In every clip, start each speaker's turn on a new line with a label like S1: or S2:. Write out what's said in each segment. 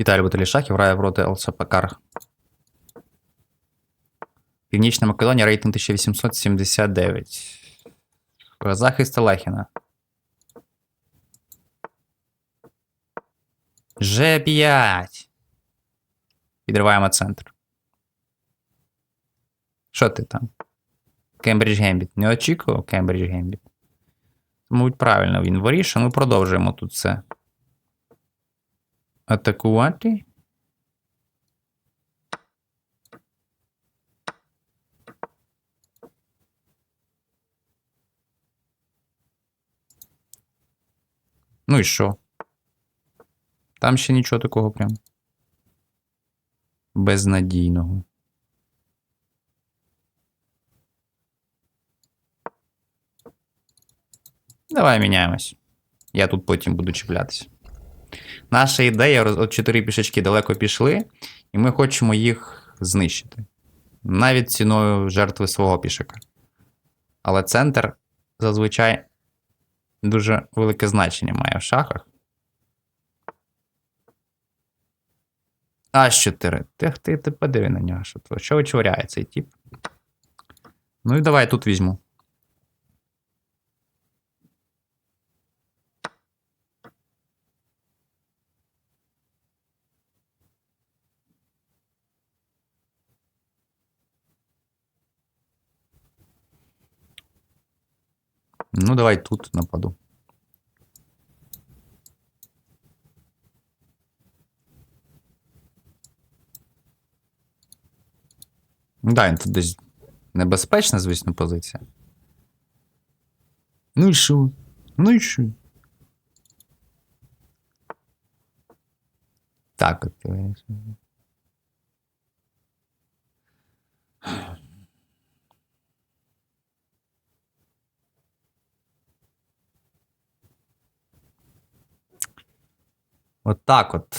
S1: Віталій любителі шахів грає проти ЛСПКар. Північна Македонія рейтинг 1879. Захист Лехіна. Ж5. Підриваємо центр. Що ти там? Кембридж Гембіт. Не очікував Кембридж Гембіт. Мабуть, правильно він вирішив. Ми продовжуємо тут це. Атакувати. Ну і що? Там ще нічого такого прям. Безнадійного. Давай міняємось. Я тут потім буду чіплятися. Наша ідея, от чотири пішечки далеко пішли, і ми хочемо їх знищити. Навіть ціною жертви свого пішака. Але центр зазвичай дуже велике значення має в шахах. А 4. Ти, подиви на нього, що, що вичворяє цей тип. Ну і давай тут візьму. Ну, давай тут нападу. Да, він десь небезпечна, звісно, позиція. Ну і що? Ну і що? Так, от. От так от.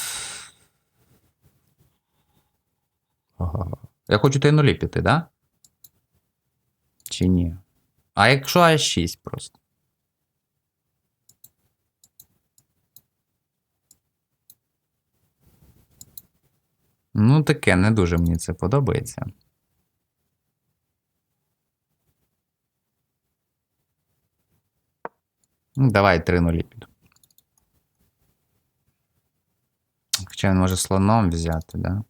S1: Ага. Я хочу той нулі піти, да? Чи ні? А якщо А6 просто? Ну, таке, не дуже мені це подобається. Ну, давай три нулі піду. Хоча він може слоном взяти, да?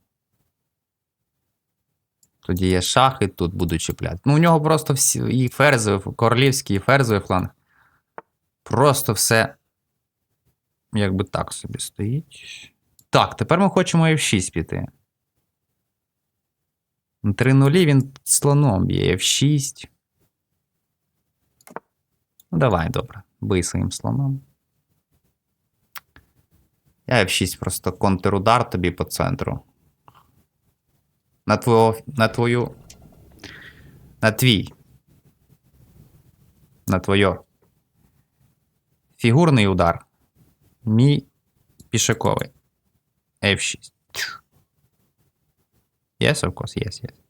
S1: Тоді є шах, і тут буду чіпляти. Ну, у нього просто всі і ферзовий, королівський, і ферзовий фланг. Просто все. Якби так собі стоїть. Так, тепер ми хочемо F6 піти. 3 нулі він слоном б'є F6. Ну, давай, добре. Бий своїм слоном. Я F6 просто контрудар тобі по центру. На твого, на твою. На твій. На твоє. Фігурний удар. Мій пішаковий. F6. Yes, of course, yes, yes.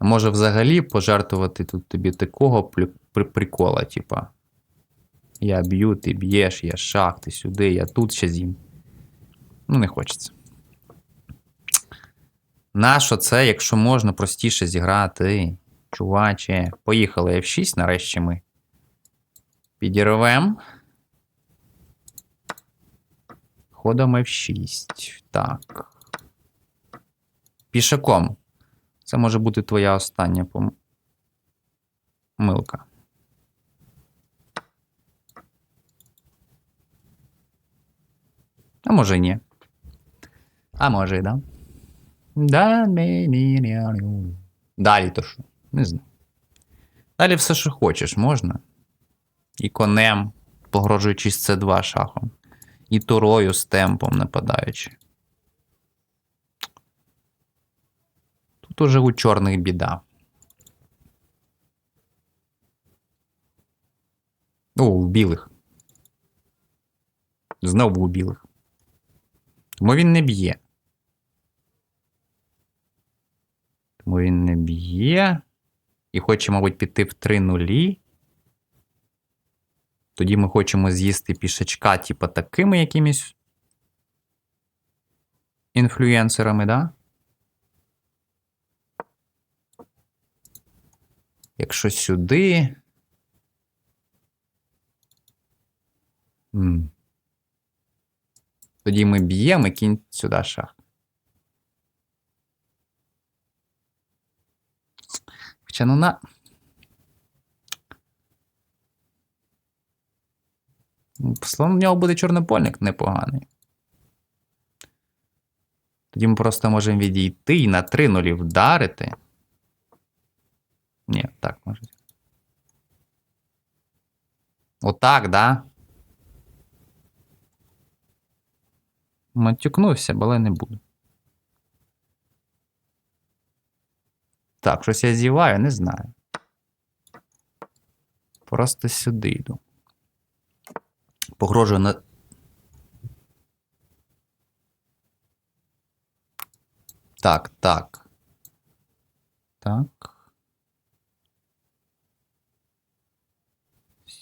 S1: Може взагалі пожертвувати тут тобі такого прикола, типа. Я б'ю, ти б'єш, я шах, ти сюди, я тут ще з'їм. Ну, не хочеться. Нащо це, якщо можна простіше зіграти? Чуваче, поїхали F6, нарешті ми. Підірвем. Ходом F6. Так. Пішаком. Це може бути твоя остання помилка. А може і ні. А може і да. Далі то що? Не знаю. Далі все, що хочеш, можна. І конем, погрожуючи з С2 шахом. І турою з темпом нападаючи. Тут уже у чорних біда. О, у білих. Знову у білих. Тому він не б'є. Тому він не б'є. І хоче, мабуть, піти в 3 нулі. Тоді ми хочемо з'їсти пішачка, типа такими якимись інфлюенсерами, да? Якщо сюди. Тоді ми б'ємо і кінь сюди шах. Хоча ну на. Слон в нього буде чорнопольник непоганий. Тоді ми просто можемо відійти і на 3 нулі вдарити. Ні, так може. Отак, да? Матюкнувся, але не буду. Так, щось я зіваю, не знаю. Просто сюди йду. Погрожую на. Так, так. Так.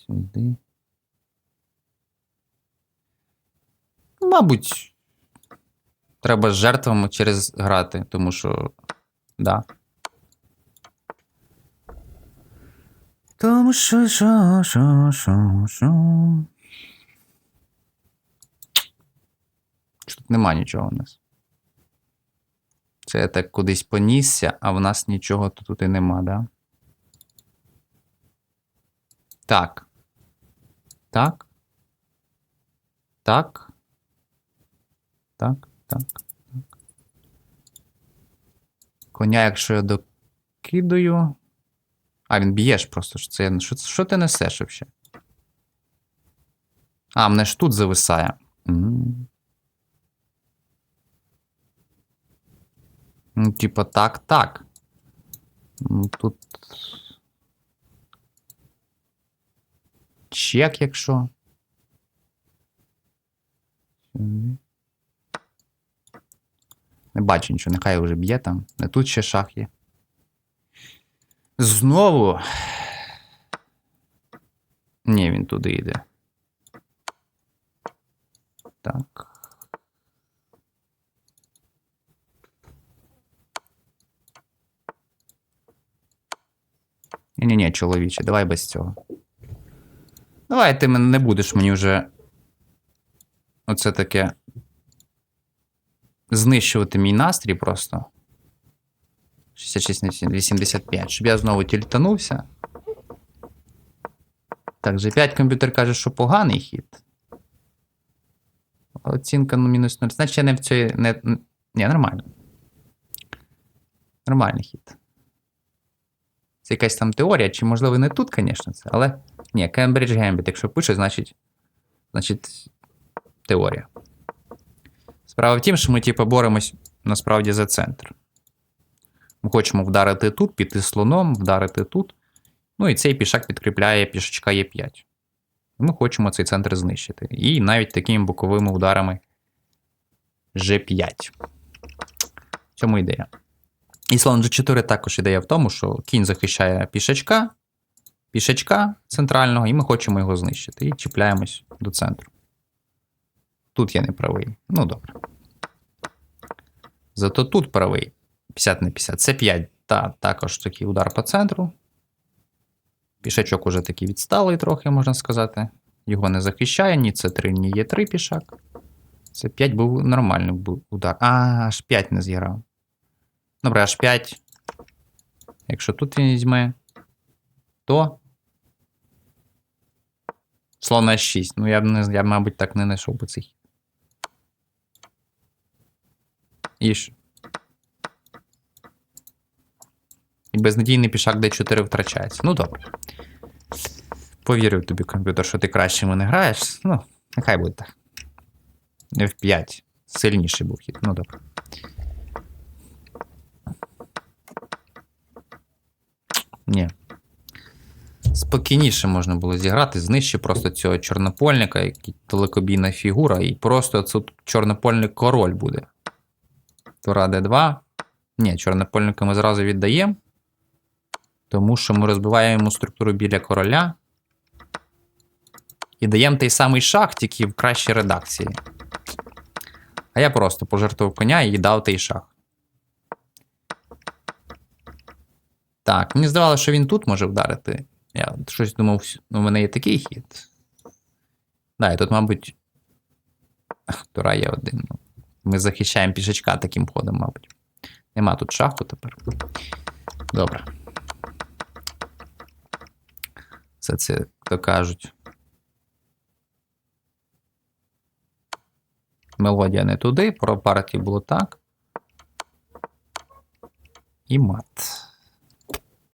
S1: Сюди. Мабуть, треба з жертвами через грати, тому що. Да. Тому що, що, що, що, що. Що Тут нема нічого у нас. Це я так кудись понісся, а в нас нічого тут, тут і нема, да? Так. Так. Так. Так, так, так. Коня, якщо я докидаю. А, він б'єш просто. Що, це, що, що ти несеш взагалі? А, мене ж тут зависає. М. Ну, типа, так, так. Ну, тут. Чек, якщо. Не бачу нічого, нехай вже б'є там. Не тут ще шах є. Знову. Ні, він туди йде. Так. Ні-ні-ні, чоловіче, давай без цього. Давай ти мен- не будеш мені вже. Оце таке. Знищувати мій настрій просто. 66, 85. Щоб я знову тільтанувся. Так, G5 комп'ютер каже, що поганий хід. Оцінка ну, мінус 0. Значить, я не в цій. Не... Ні, нормально. Нормальний хід. Це якась там теорія, чи можливо не тут, звісно, це, але. Ні, Cambridge Gambit, якщо пише, значить. Значить, теорія. Справа в тім, що ми, типу, боремось насправді за центр. Ми хочемо вдарити тут, піти слоном, вдарити тут. Ну і цей пішак підкріпляє пішачка Е5. Ми хочемо цей центр знищити. І навіть такими боковими ударами G5. В цьому ідея. І слон G4 також ідея в тому, що кінь захищає пішачка, пішачка центрального, і ми хочемо його знищити. І чіпляємось до центру. Тут я не правий. Ну, добре. Зато тут правий. 50 на 50. Це 5. Та, також такий удар по центру. Пішачок уже такий відсталий трохи, можна сказати. Його не захищає, ні С3, ні Е3 пішак. Це 5 був нормальний був удар. А, аж 5 не зіграв. Добре, аж 5. Якщо тут він візьме, то. Слон на 6. Ну, я б не я, мабуть, так не знайшов би цей. хід. І. Безнадійний пішак D4 втрачається. Ну добре. Повірив тобі комп'ютер, що ти краще мене граєш. Ну, нехай буде так. F5. Сильніший був хід. Ну добре. Ні. Спокійніше можна було зіграти, знищи просто цього чорнопольника, який далекобійна фігура, і просто тут чорнопольник король буде. Тура d2. Ні, чорнопольника ми зразу віддаємо. Тому що ми розбиваємо структуру біля короля. І даємо той самий шах, тільки в кращій редакції. А я просто пожертвував коня і дав той шах. Так, мені здавалося, що він тут може вдарити. Я щось думав, ну, у мене є такий хід. Да, і тут, мабуть. Тура є один. ну. Ми захищаємо пішачка таким ходом, мабуть. Нема тут шаху тепер. Добре. Все це, то кажуть. Мелодія не туди, про партії було так. І мат.